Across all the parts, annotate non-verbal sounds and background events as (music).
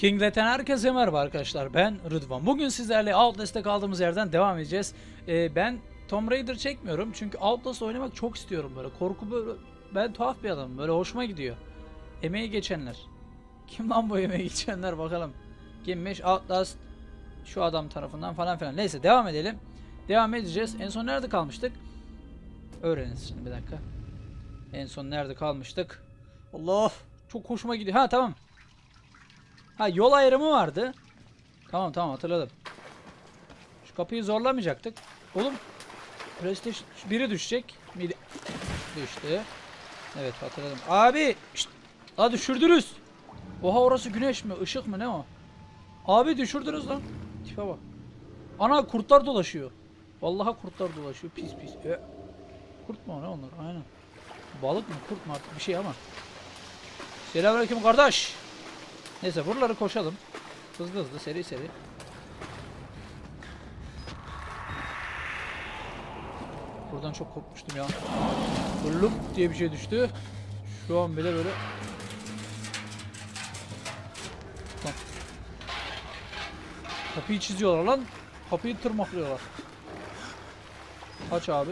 Kinglet'ten herkese merhaba arkadaşlar. Ben Rıdvan. Bugün sizlerle Outlast'ta kaldığımız yerden devam edeceğiz. Ee, ben Tomb Raider çekmiyorum çünkü Outlast oynamak çok istiyorum böyle. Korku böyle ben tuhaf bir adamım. Böyle hoşuma gidiyor. Emeği geçenler. Kim lan bu emeği geçenler bakalım. Kimmiş? Outlast şu adam tarafından falan filan. Neyse devam edelim. Devam edeceğiz. En son nerede kalmıştık? Öğreniriz şimdi bir dakika. En son nerede kalmıştık? Allah çok hoşuma gidiyor. Ha tamam. Ha yol ayrımı vardı. Tamam tamam hatırladım. Şu kapıyı zorlamayacaktık. Oğlum Prestige biri düşecek. Midi düştü. Evet hatırladım. Abi şşt, la düşürdünüz. Oha orası güneş mi? ışık mı ne o? Abi düşürdünüz lan. Tipe bak. Ana kurtlar dolaşıyor. Vallahi kurtlar dolaşıyor. Pis pis. E, kurt mu ne onlar? Aynen. Balık mı kurt mu artık bir şey ama. Selamünaleyküm kardeş. Neyse buraları koşalım. Hızlı hızlı seri seri. Buradan çok korkmuştum ya. Lup diye bir şey düştü. Şu an bile böyle. Lan. Kapıyı çiziyorlar lan. Kapıyı tırmaklıyorlar. Aç abi.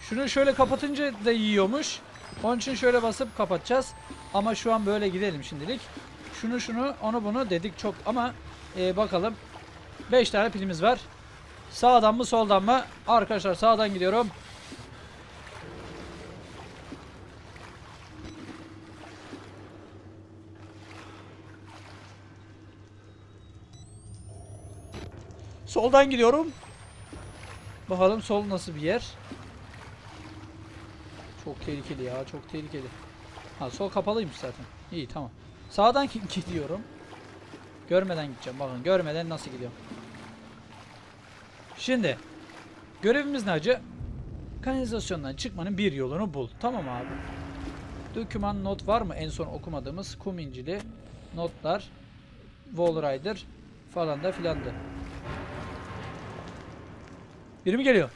Şunu şöyle kapatınca da yiyormuş. Onun için şöyle basıp kapatacağız. Ama şu an böyle gidelim şimdilik. Şunu şunu onu bunu dedik çok ama e, bakalım. 5 tane pilimiz var. Sağdan mı soldan mı? Arkadaşlar sağdan gidiyorum. Soldan gidiyorum. Bakalım sol nasıl bir yer. Çok tehlikeli ya çok tehlikeli. Ha sol kapalıymış zaten. İyi tamam. Sağdan gidiyorum. Görmeden gideceğim. Bakın görmeden nasıl gidiyorum. Şimdi görevimiz ne acı? Kanalizasyondan çıkmanın bir yolunu bul. Tamam abi. Doküman not var mı? En son okumadığımız kum incili notlar, Wall Rider falan da filan da. Biri mi geliyor?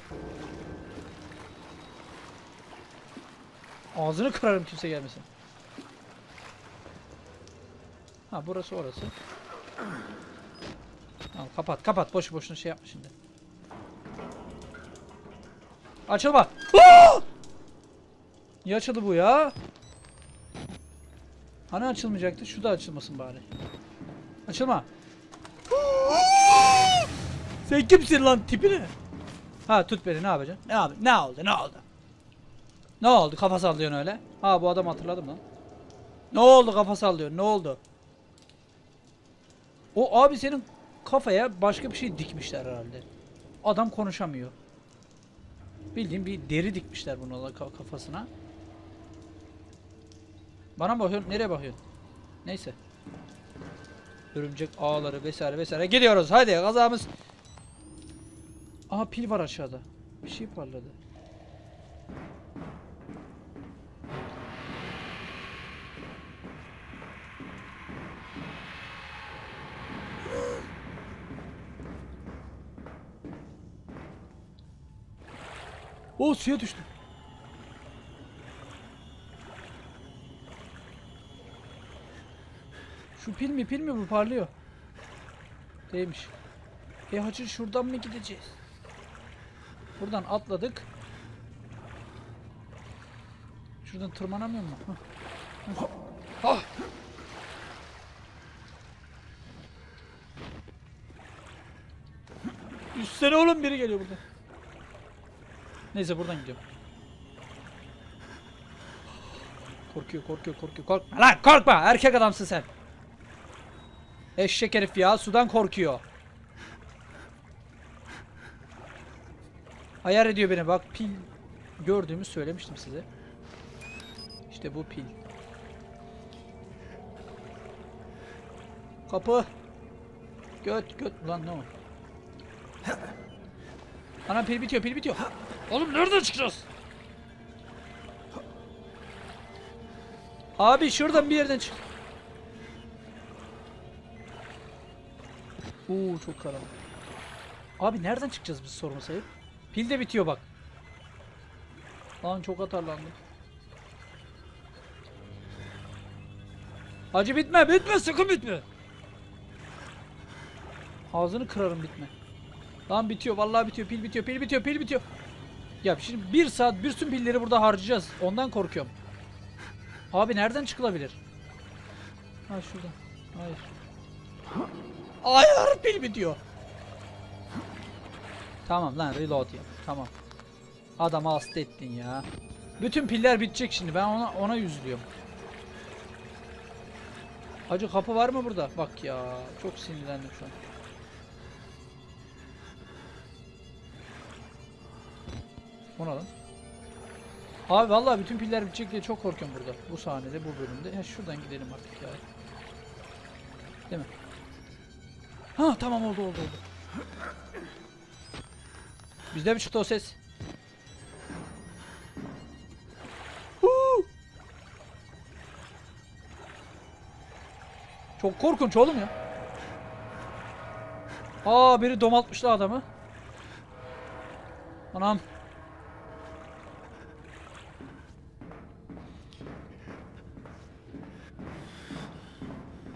Ağzını kırarım kimse gelmesin. Ha burası orası. Tamam kapat kapat boş boşuna şey yapma şimdi. Açılma. Aa! Niye açıldı bu ya? Hani açılmayacaktı? Şu da açılmasın bari. Açılma. Sen kimsin lan tipi ne? Ha tut beni ne yapacaksın? Ne abi? Ne oldu? Ne oldu? Ne oldu? Kafa sallıyorsun öyle. Ha bu adam hatırladım lan. Ne oldu kafa sallıyor? Ne oldu? O abi senin kafaya başka bir şey dikmişler herhalde. Adam konuşamıyor. Bildiğin bir deri dikmişler bunu ka- kafasına. Bana mı bakıyorsun? Nereye bakıyorsun? Neyse. Örümcek ağları vesaire vesaire. Gidiyoruz. Hadi kazamız. Aha pil var aşağıda. Bir şey parladı. O suya düştü. Şu pil mi pil mi bu parlıyor. Değilmiş. E hacı şuradan mı gideceğiz? Buradan atladık. Şuradan tırmanamıyor mu? Hah. Ah! Üstsene oğlum biri geliyor burada. Neyse buradan gidiyorum. Korkuyor korkuyor korkuyor korkma lan korkma erkek adamsın sen. Eşek herif ya sudan korkuyor. Ayar ediyor beni bak pil gördüğümü söylemiştim size. İşte bu pil. Kapı. Göt göt lan ne o? Ana pil bitiyor pil bitiyor. Oğlum nereden çıkacağız? Abi şuradan bir yerden çık. Oo çok karanlık. Abi nereden çıkacağız biz sorma sayıp? Pil de bitiyor bak. Lan çok atarlandık. Hacı bitme bitme sakın bitme. Ağzını kırarım bitme. Lan bitiyor vallahi bitiyor pil bitiyor pil bitiyor pil bitiyor. Ya şimdi bir saat bir sürü pilleri burada harcayacağız. Ondan korkuyorum. Abi nereden çıkılabilir? Ha şuradan. Hayır. Hayır pil bitiyor. Tamam lan reload yap. Tamam. Adamı hasta ettin ya. Bütün piller bitecek şimdi. Ben ona ona yüzlüyorum. Hacı kapı var mı burada? Bak ya. Çok sinirlendim şu an. O ne? Abi vallahi bütün piller bitecek diye çok korkuyorum burada. Bu sahnede, bu bölümde. Ha şuradan gidelim artık ya. Değil mi? Ha tamam oldu oldu oldu. Bizde mi çıktı o ses? Huu! Çok korkunç oğlum ya. Aa biri domaltmışlar adamı. Anam.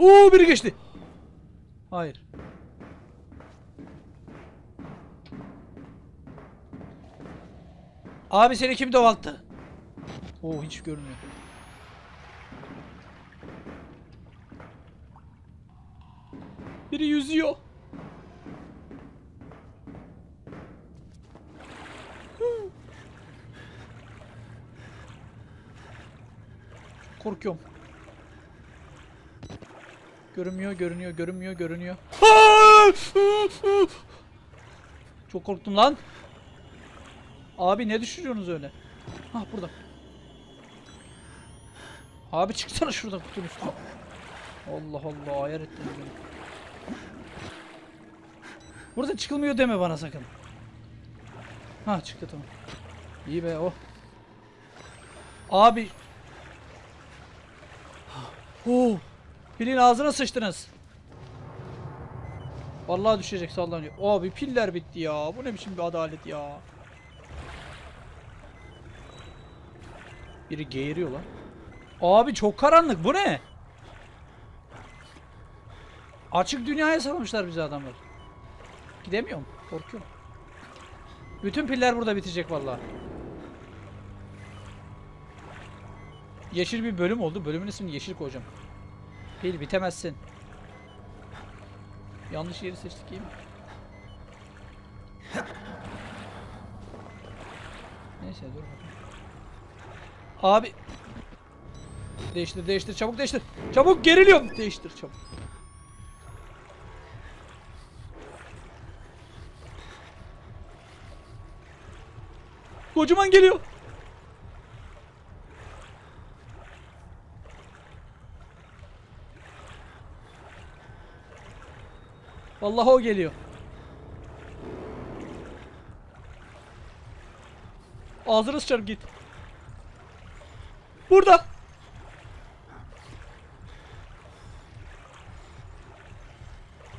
Oo biri geçti. Hayır. Abi seni kim domalttı? Oo hiç görünmüyor. Biri yüzüyor. Korkuyorum. Görünmüyor, görünüyor, görünmüyor, görünüyor. Çok korktum lan. Abi ne düşürüyorsunuz öyle? Ha burada. Abi çıksana şuradan kutunun üstüne. Allah Allah ayar ettiniz beni. Burada çıkılmıyor deme bana sakın. Ha çıktı tamam. İyi be o. Abi. Oh. Pilin ağzına sıçtınız. Vallahi düşecek sallanıyor. Abi piller bitti ya. Bu ne biçim bir adalet ya. Biri geğiriyor lan. Abi çok karanlık. Bu ne? Açık dünyaya salmışlar bizi adamlar. Gidemiyorum. Korkuyorum. Bütün piller burada bitecek vallahi. Yeşil bir bölüm oldu. Bölümün ismini yeşil koyacağım. Pil bitemezsin. Yanlış yeri seçtik iyi mi? Neyse dur bakalım. Abi. Değiştir değiştir çabuk değiştir. Çabuk geriliyorum. Değiştir çabuk. Kocaman geliyor. Vallahi o geliyor. Ağzını sıçarım git. Burada.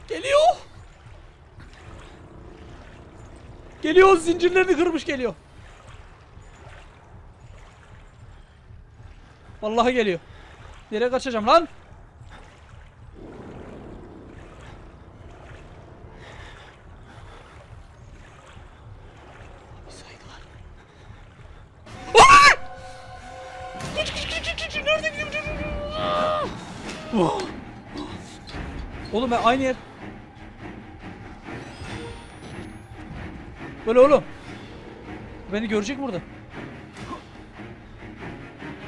Geliyor. Geliyor zincirlerini kırmış geliyor. Vallahi geliyor. Nereye kaçacağım lan? Aynı yer. Böyle oğlum. Beni görecek burada.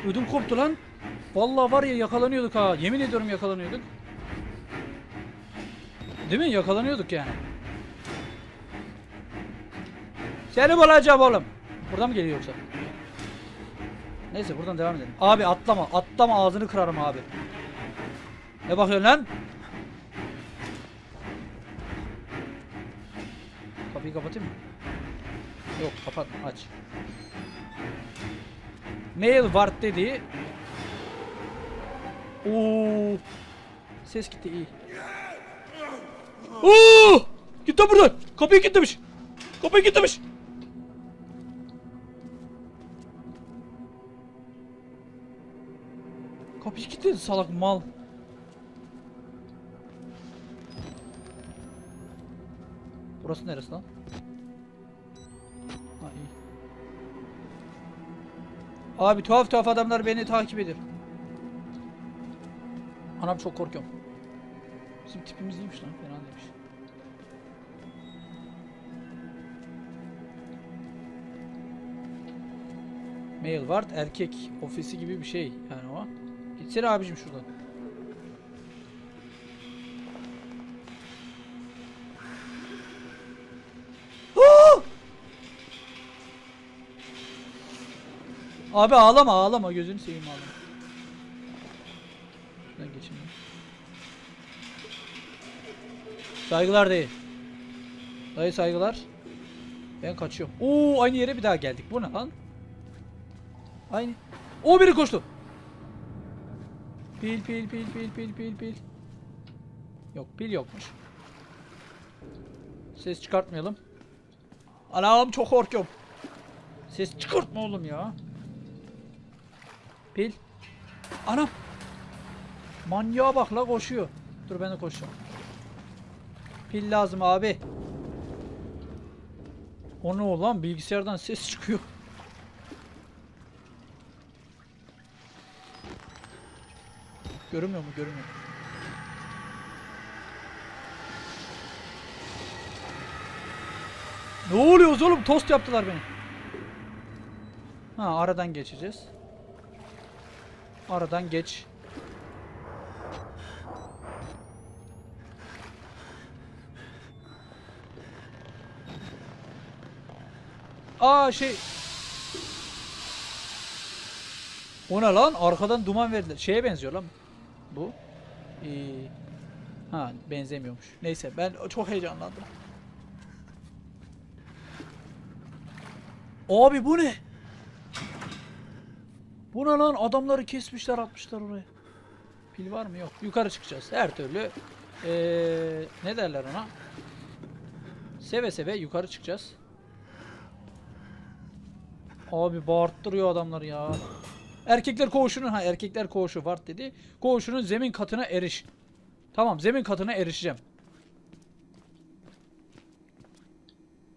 Ödüm koptu lan. Vallahi var ya yakalanıyorduk ha. Yemin ediyorum yakalanıyorduk. Değil mi? Yakalanıyorduk yani. Seni bulacağım oğlum. Buradan mı geliyor yoksa? Neyse buradan devam edelim. Abi atlama. Atlama ağzını kırarım abi. Ne bakıyorsun lan? Kapıyı kapatayım mı? Yok kapat aç. Mail ward dediği Oo. Ses gitti iyi. Oo! Git lan buradan. Kapıyı kilitlemiş. Kapıyı kilitlemiş. Kapıyı kilitledi salak mal. Burası neresi lan? Abi tuhaf tuhaf adamlar beni takip ediyor. Anam çok korkuyorum. Bizim tipimiz iyiymiş lan fena değilmiş. Mail ward erkek ofisi gibi bir şey yani o. Gitsene abicim şuradan. Abi ağlama ağlama gözünü seveyim ağlama. Şuradan geçeyim. ben. Saygılar değil. Dayı saygılar. Ben kaçıyorum. Oo aynı yere bir daha geldik. Bu ne lan? Aynı. O biri koştu. Pil pil pil pil pil pil pil. Yok pil yokmuş. Ses çıkartmayalım. Anam çok korkuyorum. Ses çıkartma oğlum ya. Pil. Anam. Manyağa bak la koşuyor. Dur ben de koşacağım. Pil lazım abi. O ne olan bilgisayardan ses çıkıyor. Görünmüyor mu? Görünmüyor. Ne oluyoruz oğlum? Tost yaptılar beni. Ha aradan geçeceğiz. Aradan geç. Aa şey. O ne lan? Arkadan duman verdiler. Şeye benziyor lan bu. Ee, ha benzemiyormuş. Neyse ben çok heyecanlandım. Abi bu ne? Bu ne lan? Adamları kesmişler atmışlar oraya. Pil var mı? Yok. Yukarı çıkacağız. Her türlü ee, ne derler ona? Seve seve yukarı çıkacağız. Abi bağırttırıyor adamlar ya. Erkekler koğuşunun ha erkekler koğuşu var dedi. Koğuşunun zemin katına eriş. Tamam zemin katına erişeceğim.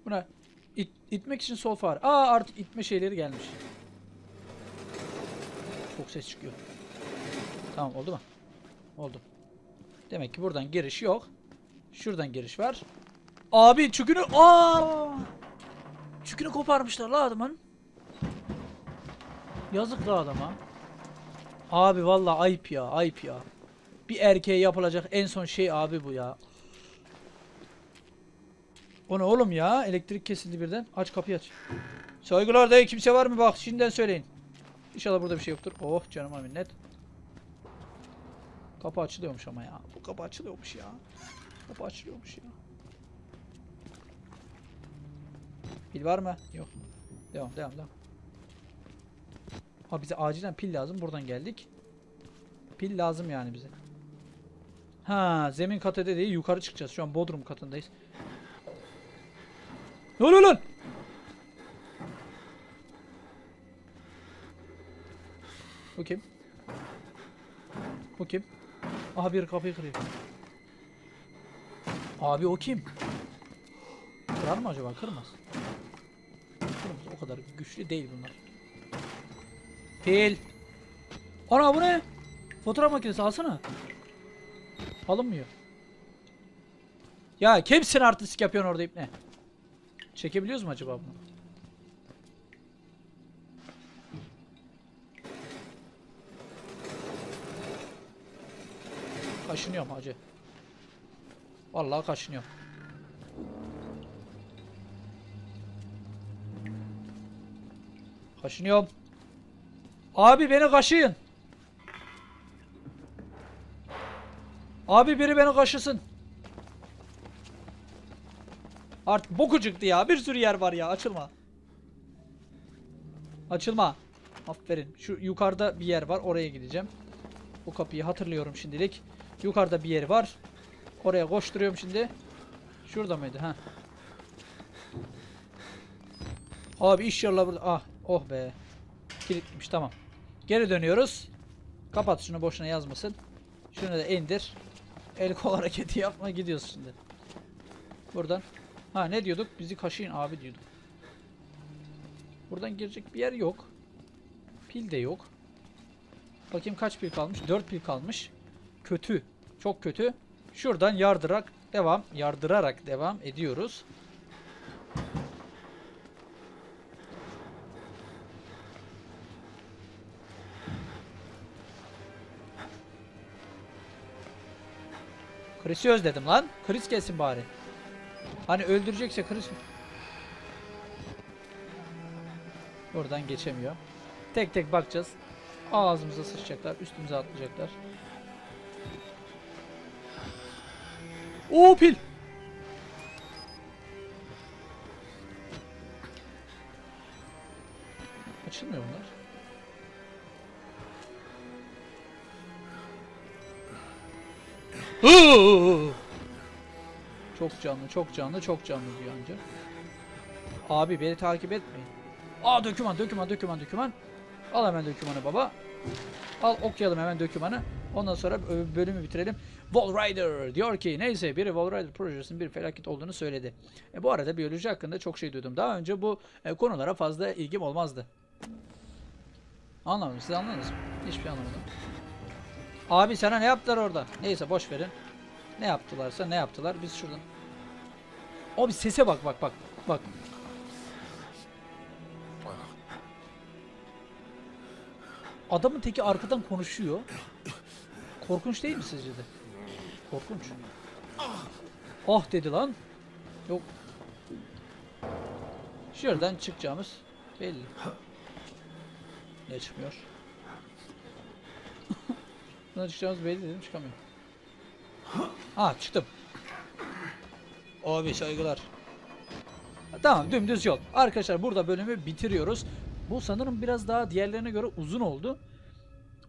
Bu ne? İt, itmek için sol far. Aa artık itme şeyleri gelmiş. Çok ses çıkıyor. Tamam oldu mu? Oldu. Demek ki buradan giriş yok. Şuradan giriş var. Abi çükünü aa! Çükünü koparmışlar la adamın. Yazık la adama. Abi vallahi ayıp ya, ayıp ya. Bir erkeğe yapılacak en son şey abi bu ya. O ne oğlum ya? Elektrik kesildi birden. Aç kapıyı aç. Saygılar dayı kimse var mı bak şimdiden söyleyin. İnşallah burada bir şey yoktur. Oh canıma minnet. Kapı açılıyormuş ama ya. Bu kapı açılıyormuş ya. Kapı açılıyormuş ya. Pil var mı? Yok. Devam devam devam. Ha bize acilen pil lazım. Buradan geldik. Pil lazım yani bize. Ha zemin katı değil yukarı çıkacağız. Şu an bodrum katındayız. Ne oluyor lan? Bu kim? Bu kim? Aha bir kapıyı kırıyor. Abi o kim? Kırar mı acaba? Kırmaz. Kırmaz. O kadar güçlü değil bunlar. Pil. Ana bu ne? Fotoğraf makinesi alsana. Alınmıyor. Ya kimsin artistik yapıyorsun orada ipne? Çekebiliyoruz mu acaba bunu? Kaşınıyorum hacı. Vallahi kaşınıyorum. Kaşınıyorum. Abi beni kaşıyın. Abi biri beni kaşısın. Artık boku çıktı ya. Bir sürü yer var ya. Açılma. Açılma. Aferin. Şu yukarıda bir yer var. Oraya gideceğim. Bu kapıyı hatırlıyorum şimdilik. Yukarıda bir yer var. Oraya koşturuyorum şimdi. Şurada mıydı? Ha. Abi iş yerler burada. Ah. Oh be. Kilitmiş tamam. Geri dönüyoruz. Kapat şunu boşuna yazmasın. Şunu da indir. El kol (laughs) hareketi yapma gidiyoruz şimdi. Buradan. Ha ne diyorduk? Bizi kaşıyın abi diyorduk. Buradan girecek bir yer yok. Pil de yok. Bakayım kaç pil kalmış? 4 pil kalmış. Kötü. Çok kötü. Şuradan yardırarak devam, yardırarak devam ediyoruz. Chris'i özledim lan. Chris gelsin bari. Hani öldürecekse Chris Oradan geçemiyor. Tek tek bakacağız. Ağzımıza sıçacaklar, üstümüze atlayacaklar. Oo pil. Açılmıyor bunlar. Hıı! Çok canlı, çok canlı, çok canlı diyor anca. Abi beni takip etmeyin. Aa döküman, döküman, döküman, döküman. Al hemen dökümanı baba. Al okuyalım hemen dökümanı. Ondan sonra bölümü bitirelim. Wall Rider diyor ki neyse biri Wall Rider projesinin bir felaket olduğunu söyledi. E, bu arada biyoloji hakkında çok şey duydum. Daha önce bu e, konulara fazla ilgim olmazdı. Anlamadım. Siz anladınız mı? Hiçbir şey anlamadım. Abi sana ne yaptılar orada? Neyse boş verin. Ne yaptılarsa ne yaptılar. Biz şuradan. Abi sese bak bak bak. Bak. Adamın teki arkadan konuşuyor. Korkunç değil mi sizce de? Korkunç. Ah dedi lan. Yok. Şuradan çıkacağımız belli. Ne çıkmıyor? (laughs) Buradan çıkacağımız belli dedim çıkamıyorum. Ah çıktım. Abi saygılar. Tamam dümdüz yol. Arkadaşlar burada bölümü bitiriyoruz. Bu sanırım biraz daha diğerlerine göre uzun oldu.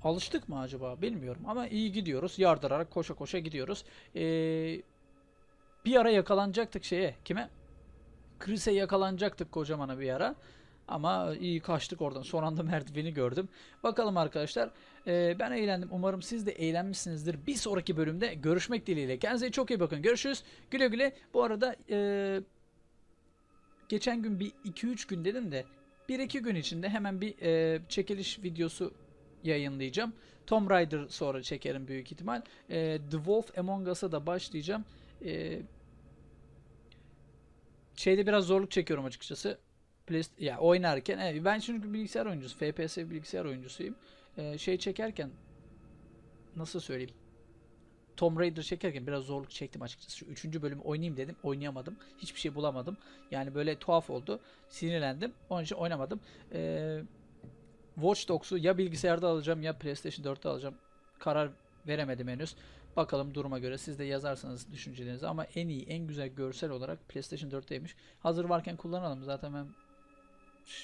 Alıştık mı acaba bilmiyorum ama iyi gidiyoruz. Yardırarak koşa koşa gidiyoruz. Ee, bir ara yakalanacaktık şeye. Kime? Chris'e yakalanacaktık kocamana bir ara. Ama iyi kaçtık oradan. Son anda (laughs) merdiveni gördüm. Bakalım arkadaşlar. Ee, ben eğlendim. Umarım siz de eğlenmişsinizdir. Bir sonraki bölümde görüşmek dileğiyle. Kendinize çok iyi bakın. Görüşürüz. Güle güle. Bu arada ee, geçen gün bir 2-3 gün dedim de 1-2 gün içinde hemen bir ee, çekiliş videosu yayınlayacağım. Tomb Raider sonra çekerim büyük ihtimal. Ee, The Wolf Among Us'a da başlayacağım. Ee, şeyde biraz zorluk çekiyorum açıkçası. Ya oynarken evet, ben çünkü bilgisayar oyuncusu, FPS bilgisayar oyuncusuyum. Ee, şey çekerken nasıl söyleyeyim? Tomb Raider çekerken biraz zorluk çektim açıkçası. Şu üçüncü bölümü oynayayım dedim. Oynayamadım. Hiçbir şey bulamadım. Yani böyle tuhaf oldu. Sinirlendim. Onun için oynamadım. Ee, Watch Dogs'u ya bilgisayarda alacağım ya PlayStation 4'te alacağım. Karar veremedim henüz. Bakalım duruma göre siz de yazarsanız düşüncelerinizi ama en iyi en güzel görsel olarak PlayStation 4'teymiş. Hazır varken kullanalım. Zaten ben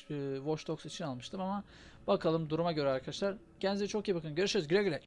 e, Watch Dogs için almıştım ama bakalım duruma göre arkadaşlar. Kendinize çok iyi bakın. Görüşürüz. Güle güle.